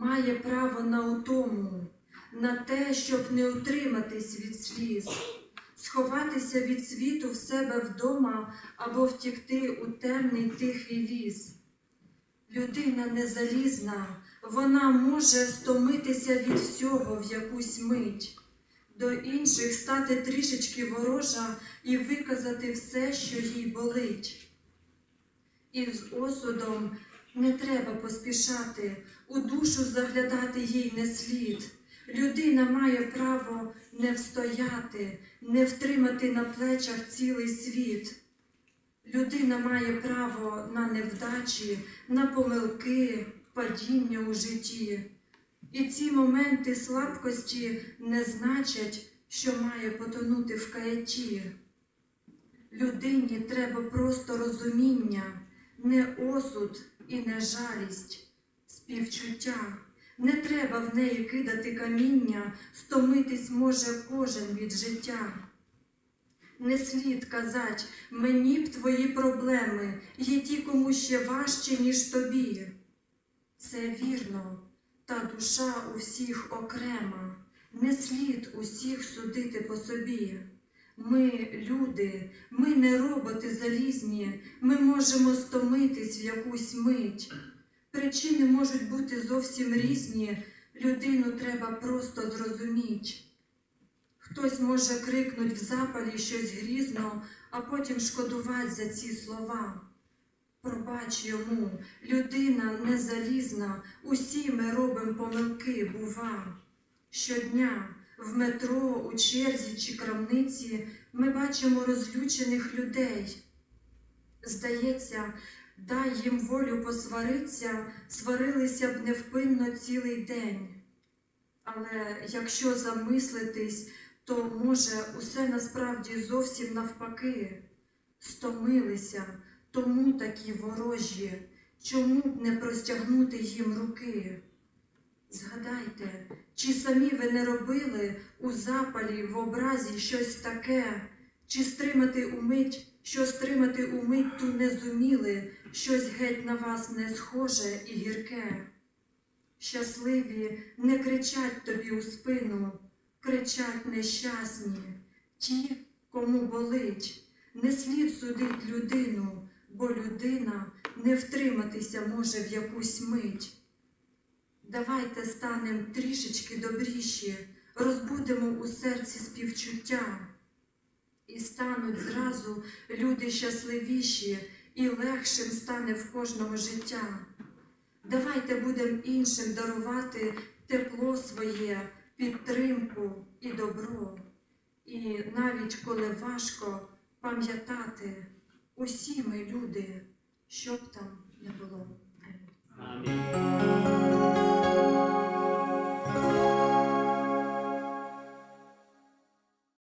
має право на утому, на те, щоб не утриматись від сліз, сховатися від світу в себе вдома або втікти у темний тихий ліс. Людина не залізна, вона може стомитися від всього в якусь мить, до інших стати трішечки ворожа і виказати все, що їй болить. І з осудом не треба поспішати, у душу заглядати їй не слід. Людина має право не встояти, не втримати на плечах цілий світ. Людина має право на невдачі, на помилки, падіння у житті. І ці моменти слабкості не значать, що має потонути в каятті. Людині треба просто розуміння, не осуд і не жалість, співчуття. Не треба в неї кидати каміння, стомитись може кожен від життя. Не слід казать, мені б твої проблеми, є ті, кому ще важче, ніж тобі. Це вірно, та душа у всіх окрема, не слід усіх судити по собі. Ми люди, ми не роботи залізні, ми можемо стомитись в якусь мить. Причини можуть бути зовсім різні, людину треба просто зрозуміти. Хтось може крикнуть в запалі щось грізно, а потім шкодувати за ці слова. Пробач йому, людина не залізна, усі ми робимо помилки, бува. Щодня в метро, у черзі чи крамниці ми бачимо розлючених людей. Здається, дай їм волю посвариться, сварилися б невпинно цілий день. Але якщо замислитись, то може усе насправді зовсім навпаки. Стомилися, тому такі ворожі, чому б не простягнути їм руки? Згадайте, чи самі ви не робили у запалі в образі щось таке, чи стримати умить, що стримати умить ту не зуміли, щось геть на вас не схоже і гірке. Щасливі не кричать тобі у спину, кричать нещасні, ті, кому болить, не слід судить людину, бо людина не втриматися може в якусь мить. Давайте станемо трішечки добріші, розбудемо у серці співчуття. І стануть зразу люди щасливіші, і легшим стане в кожного життя. Давайте будемо іншим дарувати тепло своє, підтримку і добро. І навіть коли важко пам'ятати, усі ми люди, що б там не було.